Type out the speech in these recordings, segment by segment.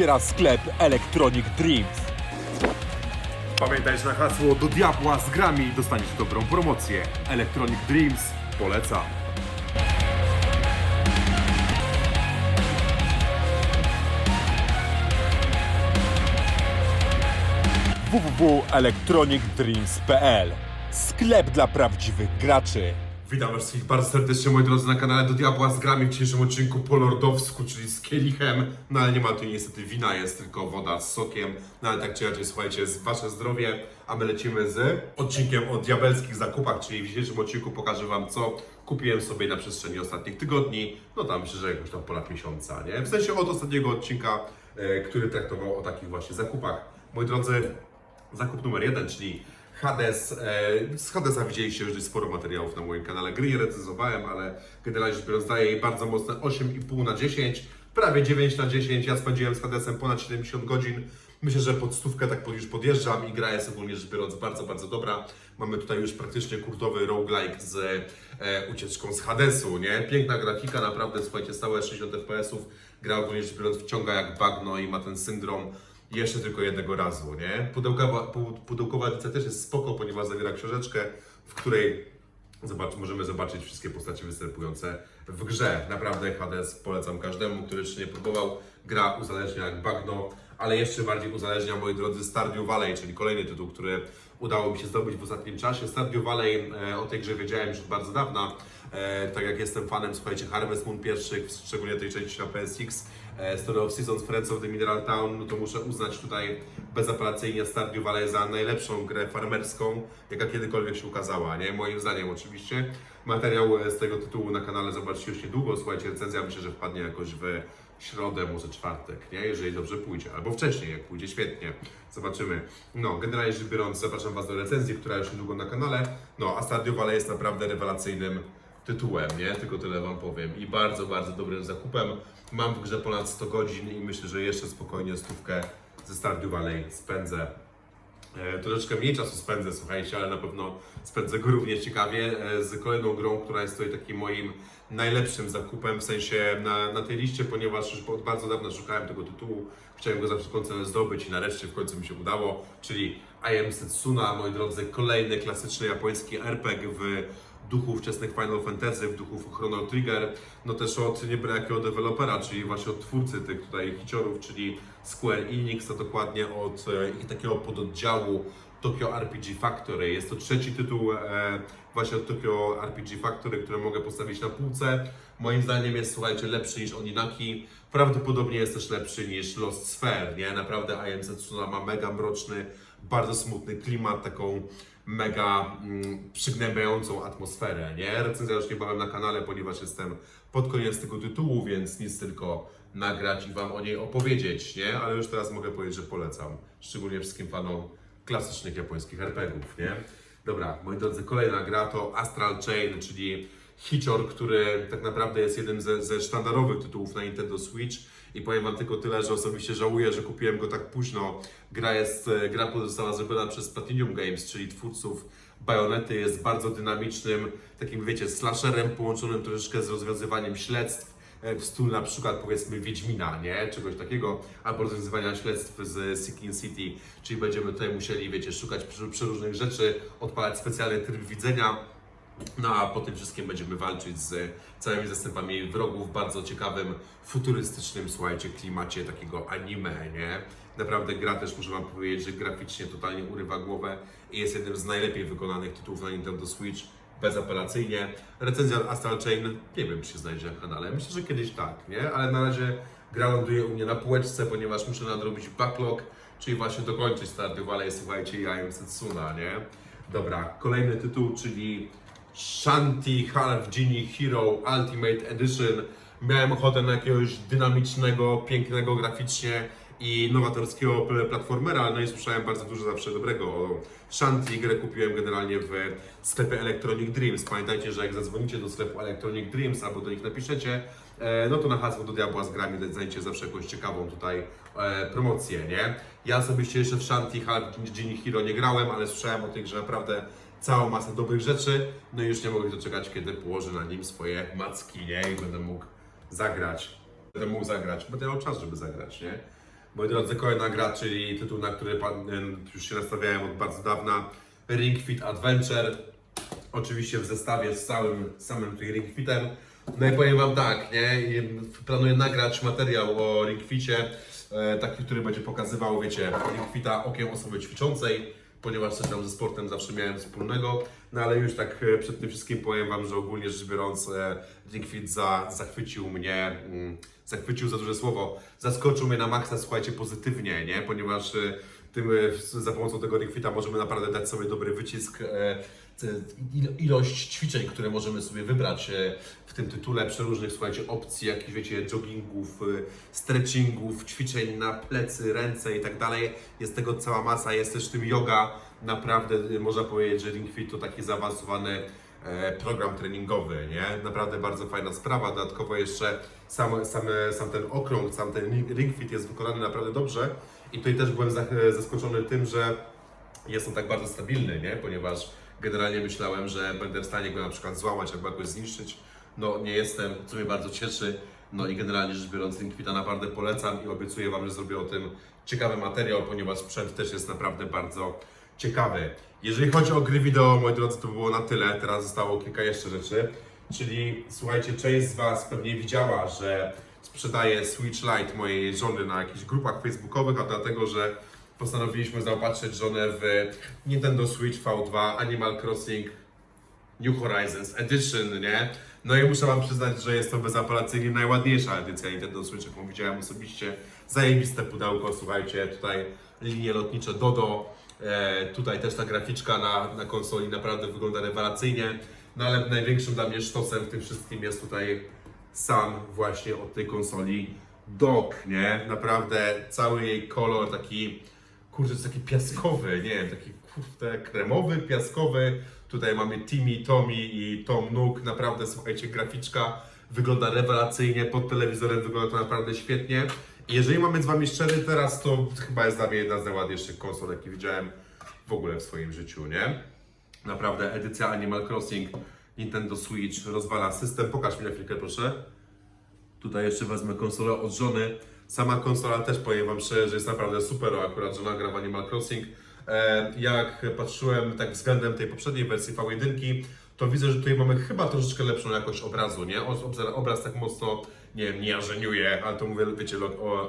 wspiera sklep Electronic Dreams. Pamiętaj, na hasło do diabła z grami dostaniesz dobrą promocję. Electronic Dreams poleca. www.electronicdreams.pl Sklep dla prawdziwych graczy. Witam wszystkich bardzo serdecznie, moi drodzy, na kanale Do Diabła z grami w dzisiejszym odcinku po lordowsku, czyli z kielichem. No ale nie ma tu niestety wina, jest tylko woda z sokiem. No ale tak czy inaczej, słuchajcie, jest wasze zdrowie, a my lecimy z odcinkiem o diabelskich zakupach, czyli w dzisiejszym odcinku pokażę wam, co kupiłem sobie na przestrzeni ostatnich tygodni. No tam myślę, że jakoś tam ponad miesiąca, nie? W sensie od ostatniego odcinka, e, który traktował o takich właśnie zakupach. Moi drodzy, Zakup numer jeden, czyli Hades. E, z Hadesa widzieliście już sporo materiałów na moim kanale. Gry nie recenzowałem, ale generalnie rzecz biorąc daję jej bardzo mocne 8,5 na 10, prawie 9 na 10. Ja spędziłem z Hadesem ponad 70 godzin. Myślę, że pod stówkę tak już podjeżdżam i gra jest ogólnie rzecz biorąc bardzo, bardzo dobra. Mamy tutaj już praktycznie kurtowy roguelike z e, ucieczką z Hadesu, nie? Piękna grafika, naprawdę, słuchajcie, stałe 60 FPS-ów. Gra ogólnie rzecz biorąc wciąga jak bagno i ma ten syndrom jeszcze tylko jednego razu, nie? Pudełkowa, pu- pudełkowa edycja też jest spoko, ponieważ zawiera książeczkę, w której zobacz, możemy zobaczyć wszystkie postacie występujące w grze. Naprawdę Hades polecam każdemu, który jeszcze nie próbował. Gra uzależnia jak bagno, ale jeszcze bardziej uzależnia, moi drodzy, Stardew Valley, czyli kolejny tytuł, który udało mi się zdobyć w ostatnim czasie. Stardew Valley, e, o tej grze wiedziałem już od bardzo dawna, tak jak jestem fanem, słuchajcie, Harvest Moon pierwszych, szczególnie tej części na PSX, e, Story of Seasons, Friends of the Mineral Town, no to muszę uznać tutaj bezapelacyjnie Stardew Valley za najlepszą grę farmerską, jaka kiedykolwiek się ukazała, nie? Moim zdaniem oczywiście. Materiał e, z tego tytułu na kanale zobaczycie już niedługo, słuchajcie, recenzja myślę, że wpadnie jakoś w środę, może czwartek, nie? Jeżeli dobrze pójdzie, albo wcześniej, jak pójdzie świetnie. Zobaczymy. No, generalnie rzecz biorąc, zapraszam Was do recenzji, która już niedługo na kanale. No, a Stardew Valley jest naprawdę rewelacyjnym tytułem, nie? Tylko tyle Wam powiem. I bardzo, bardzo dobrym zakupem. Mam w grze ponad 100 godzin i myślę, że jeszcze spokojnie stówkę ze Stardew Valley spędzę. E, troszeczkę mniej czasu spędzę, słuchajcie, ale na pewno spędzę go równie ciekawie e, z kolejną grą, która jest tutaj takim moim najlepszym zakupem, w sensie na, na tej liście, ponieważ już od bardzo dawna szukałem tego tytułu, chciałem go za wszelką cenę zdobyć i nareszcie w końcu mi się udało, czyli I Am Setsuna, moi drodzy, kolejny klasyczny japoński RPG w duchu wczesnych Final Fantasy, w duchu Chrono Trigger, no też od nie byle jakiego dewelopera, czyli właśnie od twórcy tych tutaj hiciorów, czyli Square Enix, a dokładnie od e, ich takiego pododdziału Tokyo RPG Factory. Jest to trzeci tytuł e, właśnie od Tokyo RPG Factory, który mogę postawić na półce. Moim zdaniem jest, słuchajcie, lepszy niż Oninaki. Prawdopodobnie jest też lepszy niż Lost Sphere, nie? Naprawdę I Am Setsuna ma mega mroczny, bardzo smutny klimat, taką mega mm, przygnębiającą atmosferę, nie? Recenzja już niebawem na kanale, ponieważ jestem pod koniec tego tytułu, więc nic tylko nagrać i Wam o niej opowiedzieć, nie? Ale już teraz mogę powiedzieć, że polecam, szczególnie wszystkim fanom klasycznych japońskich RPGów, nie? Dobra, moi drodzy, kolejna gra to Astral Chain, czyli hicior, który tak naprawdę jest jednym ze, ze sztandarowych tytułów na Nintendo Switch. I powiem Wam tylko tyle, że osobiście żałuję, że kupiłem go tak późno. Gra jest, e, gra została zrobiona przez Platinum Games, czyli twórców Bajonety, jest bardzo dynamicznym, takim wiecie, slasherem połączonym troszeczkę z rozwiązywaniem śledztw, e, w stylu na przykład powiedzmy Wiedźmina, nie? Czegoś takiego, albo rozwiązywania śledztw z Seeking City, czyli będziemy tutaj musieli, wiecie, szukać przeróżnych rzeczy, odpalać specjalny tryb widzenia, no a po tym wszystkim będziemy walczyć z całymi zastępami wrogów w bardzo ciekawym, futurystycznym, słuchajcie, klimacie takiego anime, nie? Naprawdę gra też, muszę Wam powiedzieć, że graficznie totalnie urywa głowę i jest jednym z najlepiej wykonanych tytułów na Nintendo Switch, bezapelacyjnie. Recenzja Astral Chain, nie wiem, czy się znajdzie na kanale, myślę, że kiedyś tak, nie? Ale na razie gra ląduje u mnie na półeczce, ponieważ muszę nadrobić backlog, czyli właśnie dokończyć Stardew Valley, słuchajcie, ja im Setsuna, nie? Dobra, kolejny tytuł, czyli Shanti Half Genie Hero Ultimate Edition. Miałem ochotę na jakiegoś dynamicznego, pięknego graficznie i nowatorskiego pl- platformera, no i słyszałem bardzo dużo zawsze dobrego o Shanti. Grę kupiłem generalnie w sklepie Electronic Dreams. Pamiętajcie, że jak zadzwonicie do sklepu Electronic Dreams albo do nich napiszecie, e, no to na hasło do diabła z grami znajdziecie zawsze jakąś ciekawą tutaj e, promocję, nie? Ja osobiście jeszcze w Shanti Half Genie Hero nie grałem, ale słyszałem o tej grze naprawdę całą masę dobrych rzeczy, no i już nie mogę się doczekać, kiedy położę na nim swoje macki, nie? I będę mógł zagrać. Będę mógł zagrać, będę miał czas, żeby zagrać, nie? Moi drodzy, kolejna gra, czyli tytuł, na który pan, y, już się nastawiałem od bardzo dawna. Ring Fit Adventure. Oczywiście w zestawie z całym samym tym Ring Fitem. No i powiem Wam tak, nie? Planuję nagrać materiał o Ring Ficie, e, taki, który będzie pokazywał, wiecie, Ring Fita okiem osoby ćwiczącej, ponieważ coś tam ze sportem zawsze miałem wspólnego. No ale już tak e, przed tym wszystkim powiem Wam, że ogólnie rzecz biorąc, e, Ring Fit za, zachwycił mnie, mm, zachwycił za duże słowo, zaskoczył mnie na maksa, słuchajcie, pozytywnie, nie? Ponieważ e, tym, za pomocą tego Ring Fita możemy naprawdę dać sobie dobry wycisk. Ilość ćwiczeń, które możemy sobie wybrać e, w tym tytule, przeróżnych, słuchajcie, opcji, jakichś, wiecie, joggingów, e, stretchingów, ćwiczeń na plecy, ręce i tak dalej. Jest tego cała masa, jest też w tym yoga. Naprawdę e, można powiedzieć, że Ring Fit to taki zaawansowany program treningowy, nie? Naprawdę bardzo fajna sprawa. Dodatkowo jeszcze sam, sam, sam ten okrąg, sam ten ring- Fit jest wykonany naprawdę dobrze. I tutaj też byłem zaskoczony tym, że jest on tak bardzo stabilny, nie? Ponieważ generalnie myślałem, że będę w stanie go na przykład złamać albo jakoś zniszczyć. No nie jestem, co mnie bardzo cieszy. No i generalnie rzecz biorąc, Linkvita naprawdę polecam i obiecuję Wam, że zrobię o tym ciekawy materiał, ponieważ sprzęt też jest naprawdę bardzo ciekawy. Jeżeli chodzi o gry wideo, moi drodzy, to było na tyle. Teraz zostało kilka jeszcze rzeczy. Czyli słuchajcie, część z Was pewnie widziała, że sprzedaję Switch Lite mojej żony na jakichś grupach facebookowych, a dlatego, że postanowiliśmy zaopatrzyć żonę w Nintendo Switch V2 Animal Crossing New Horizons Edition, nie? No i muszę Wam przyznać, że jest to bezapelacyjnie najładniejsza edycja Nintendo Switch, jaką widziałem osobiście. Zajebiste pudełko, słuchajcie, tutaj linie lotnicze Dodo, e, tutaj też ta graficzka na, na konsoli naprawdę wygląda rewelacyjnie. No ale największym dla mnie sztosem w tym wszystkim jest tutaj sam właśnie od tej konsoli dock, nie? Naprawdę cały jej kolor taki, kurczę, jest taki piaskowy, nie wiem, taki kurde, kremowy, piaskowy. Tutaj mamy Timmy, Tommy i Tom Nook. Naprawdę, słuchajcie, graficzka wygląda rewelacyjnie, pod telewizorem wygląda to naprawdę świetnie. I jeżeli mamy z Wami szczery, teraz to chyba jest dla mnie jedna z najładniejszych konsol, jakie widziałem w ogóle w swoim życiu, nie? Naprawdę, edycja Animal Crossing Nintendo Switch rozwala system. Pokaż mi na chwilkę, proszę. Tutaj jeszcze wezmę konsolę od żony. Sama konsola też powiem Wam szczerze, że jest naprawdę super, akurat żona gra w Animal Crossing. E, jak patrzyłem tak względem tej poprzedniej wersji V1, to widzę, że tutaj mamy chyba troszeczkę lepszą jakość obrazu, nie? Obraz, tak mocno, nie wiem, nie jarzeniuje, ale to mówię, wiecie,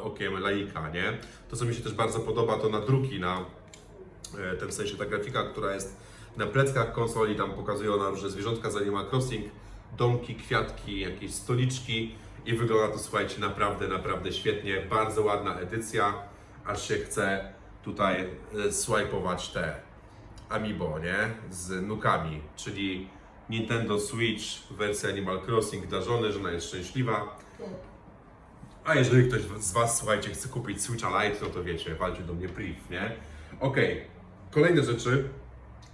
okiem laika, nie? To, co mi się też bardzo podoba, to nadruki na e, ten w sensie ta grafika, która jest na pleckach konsoli, tam pokazuje ona różne zwierzątka z Animal Crossing, domki, kwiatki, jakieś stoliczki i wygląda to, słuchajcie, naprawdę, naprawdę świetnie, bardzo ładna edycja, aż się chce tutaj e, swipeować te Amiibo, nie? Z nukami, czyli Nintendo Switch wersja Animal Crossing dla żony, żona jest szczęśliwa. A jeżeli ktoś z Was, słuchajcie, chce kupić Switcha Lite, no to wiecie, walczy do mnie priv, nie? Okej, kolejne rzeczy,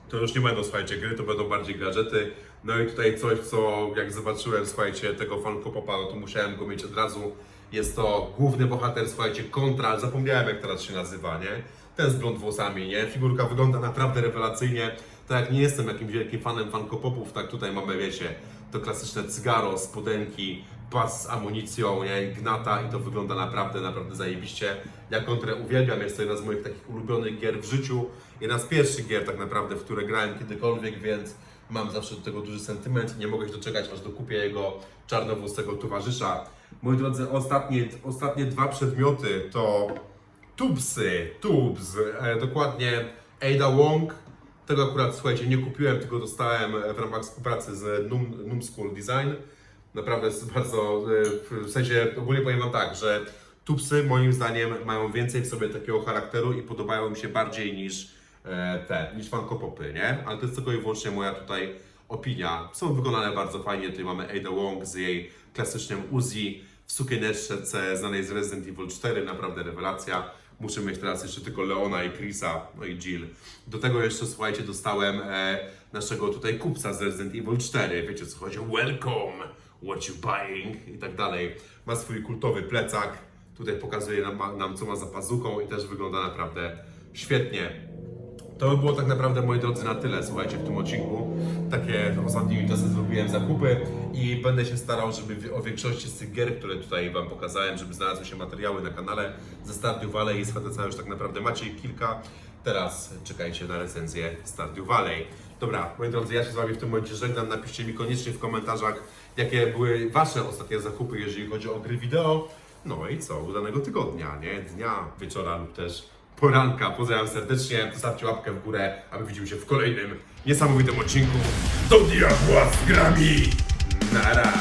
to już nie będą, słuchajcie, gry, to będą bardziej gadżety. No i tutaj coś, co jak zobaczyłem, słuchajcie, tego Funko Popa, no to musiałem go mieć od razu. Jest to główny bohater, słuchajcie, kontra, zapomniałem jak teraz się nazywa, nie? Ten z blond włosami, nie? Figurka wygląda naprawdę rewelacyjnie. Tak jak nie jestem jakimś wielkim fanem Funko Popów, tak tutaj mamy, wiecie, to klasyczne cygaro, spodenki, pas z amunicją, nie? Gnata i to wygląda naprawdę, naprawdę zajebiście. Ja kontrę uwielbiam, jest to jedna z moich takich ulubionych gier w życiu. Jedna z pierwszych gier tak naprawdę, w które grałem kiedykolwiek, więc mam zawsze do tego duży sentyment. Nie mogę się doczekać, aż dokupię jego czarnowłosego towarzysza. Moi drodzy, ostatnie, ostatnie dwa przedmioty to tubsy, tubs, e, dokładnie Ada Wong. Tego akurat, słuchajcie, nie kupiłem, tylko dostałem w ramach współpracy z Num, Num School Design. Naprawdę jest bardzo, e, w sensie ogólnie powiem Wam tak, że tubsy moim zdaniem mają więcej w sobie takiego charakteru i podobają mi się bardziej niż te, niż Funko Popy, nie? Ale to jest tylko i wyłącznie moja tutaj opinia. Są wykonane bardzo fajnie, tutaj mamy Ada Wong z jej klasycznym Uzi w sukieneczce znanej z Resident Evil 4, naprawdę rewelacja. Muszę mieć teraz jeszcze tylko Leona i Chrisa, no i Jill. Do tego jeszcze, słuchajcie, dostałem e, naszego tutaj kupca z Resident Evil 4. Wiecie co chodzi? Welcome, what you buying? I tak dalej. Ma swój kultowy plecak. Tutaj pokazuje nam, nam co ma za pazuką i też wygląda naprawdę świetnie. To by było tak naprawdę, moi drodzy, na tyle, słuchajcie, w tym odcinku. Takie ostatnimi czasy zrobiłem zakupy i będę się starał, żeby o większości z tych gier, które tutaj Wam pokazałem, żeby znalazły się materiały na kanale ze Stardew Valley i z HTC już tak naprawdę macie kilka. Teraz czekajcie na recenzję Stardew Valley. Dobra, moi drodzy, ja się z Wami w tym momencie żegnam. Napiszcie mi koniecznie w komentarzach, jakie były Wasze ostatnie zakupy, jeżeli chodzi o gry wideo. No i co, udanego tygodnia, nie? Dnia, wieczora lub też poranka. Pozdrawiam serdecznie, zostawcie łapkę w górę, aby widzimy się w kolejnym niesamowitym odcinku. Do diabła z grami! Nara!